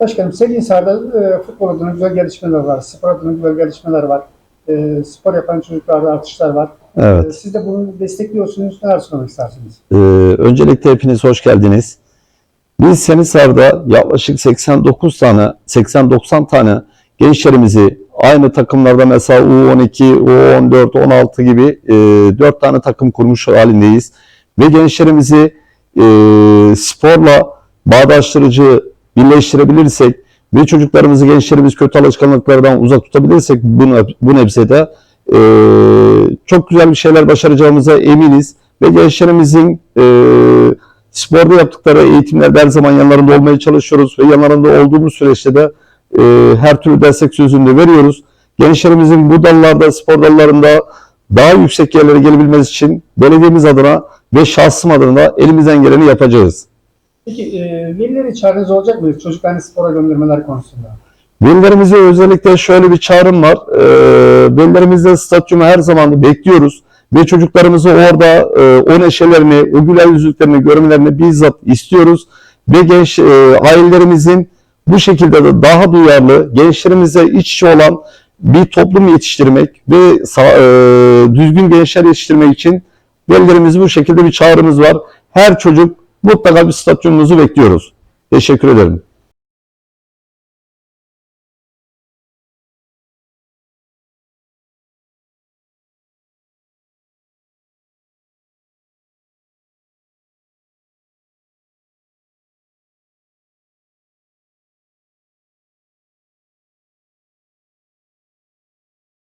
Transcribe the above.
Başkanım Selinsar'da e, futbol adına güzel gelişmeler var. Spor adına güzel gelişmeler var. E, spor yapan çocuklarda artışlar var. E, Evet. siz de bunu destekliyorsunuz. Neler söylemek istersiniz? Ee, öncelikle hepiniz hoş geldiniz. Biz Senisar'da yaklaşık 89 tane, 80-90 tane gençlerimizi aynı takımlarda mesela U12, U14, 16 gibi e, 4 tane takım kurmuş halindeyiz. Ve gençlerimizi e, sporla bağdaştırıcı birleştirebilirsek ve çocuklarımızı, gençlerimiz kötü alışkanlıklardan uzak tutabilirsek bu, bu nebzede e, çok güzel bir şeyler başaracağımıza eminiz. Ve gençlerimizin e, sporda yaptıkları eğitimlerde her zaman yanlarında olmaya çalışıyoruz ve yanlarında olduğumuz süreçte de e, her türlü destek sözünü veriyoruz. Gençlerimizin bu dallarda, spor dallarında daha yüksek yerlere gelebilmesi için belediyemiz adına ve şahsım adına elimizden geleni yapacağız. Peki e, velileri çağrınız olacak mı? Çocuklarını spora göndermeler konusunda. Velilerimize özellikle şöyle bir çağrım var. E, velilerimizde stadyumu her zaman bekliyoruz. Ve çocuklarımızı orada e, o neşelerini, o güler yüzlüklerini görmelerini bizzat istiyoruz. Ve genç e, ailelerimizin bu şekilde de daha duyarlı, gençlerimize iç içe olan bir toplum yetiştirmek ve e, düzgün gençler yetiştirmek için velilerimiz bu şekilde bir çağrımız var. Her çocuk mutlaka bir stadyumumuzu bekliyoruz. Teşekkür ederim.